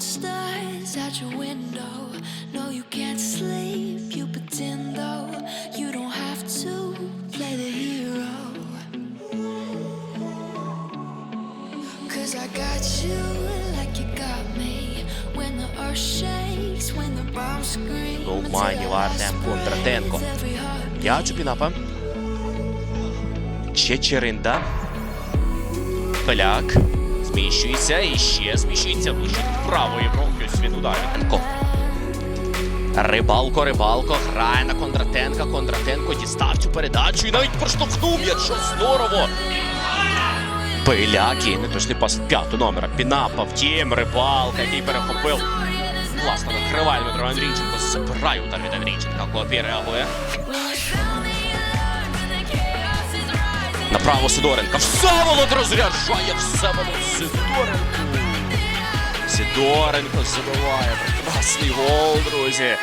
outside your window. No, you can't sleep. You pretend though you don't have to play the hero. Cause I got you like you got me. When the earth shakes, when the bombs scream. Ну, until Артем Кондратенко. Я Чупінапа. Чечеринда. Поляк. Зміщується і ще зміщується вище правої бровки. Ось він ударенко. Рибалко, рибалко, грає на Кондратенка. Кондратенко дістав цю передачу і навіть проштовхнув, якщо здорово. Пиляк і неточний пас від п'ятого номера. Пінапа, втім, рибалка, який перехопив. Класно накриває Дмитро Андрійченко. Забирає удар від Андрійченка. Клопі реагує. Направо Сидоренка. Всеволод розряджає Всеволод Сидоренко. Сидоренко забиває. Прекрасний гол, друзі.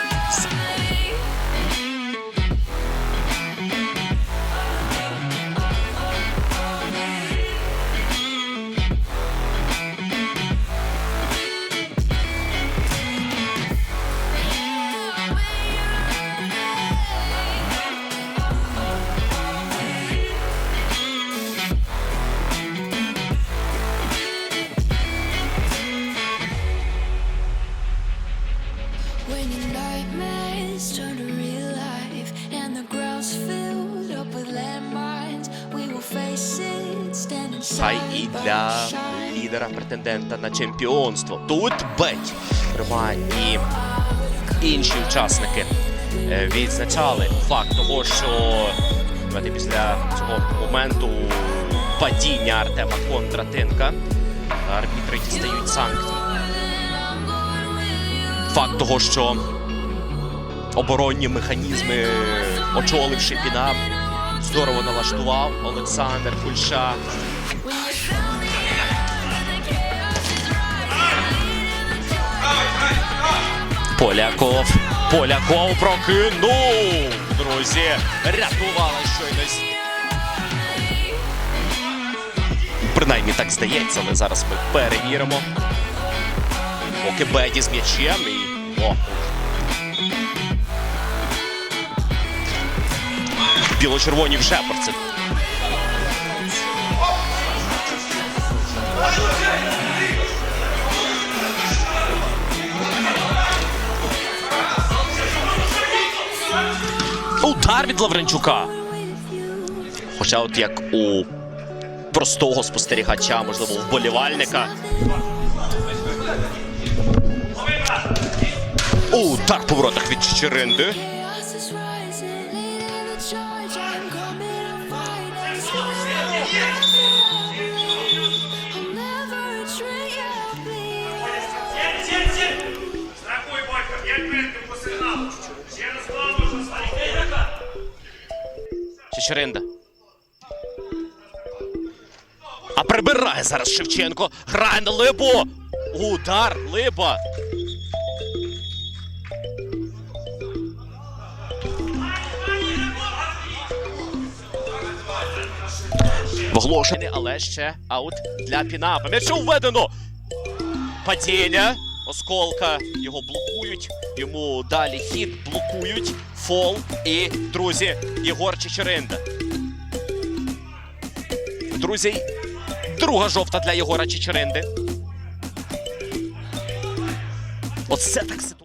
Side і для лідера претендента на чемпіонство. Тут беть тримає і інші учасники е, відзначали факт того, що після цього моменту падіння Артема Кондратенка арбітри дістають санкції. Факт того, що оборонні механізми, очоливши Пінап, здорово налаштував Олександр Кульша. Поляков. Поляков прокинув. Друзі, рятувала щойно. Принаймні так здається, але зараз ми перевіримо. Поки Беді з м'ячем і. О! Біло-червоні вже про Удар від Лавренчука. Хоча, от як у простого спостерігача, можливо, вболівальника. Удар по воротах від Чечеринди. Чечеринда. А прибирає зараз Шевченко. Грає на Либу. Удар Либа. Вглошений, але ще аут для Пінапа. М'ячу введено. Падіння. Осколка його блокують. Йому далі хід блокують. Фол. І, друзі, Єгор Чечеринда. Друзі, друга жовта для Єгора Чечеринди. Оце так.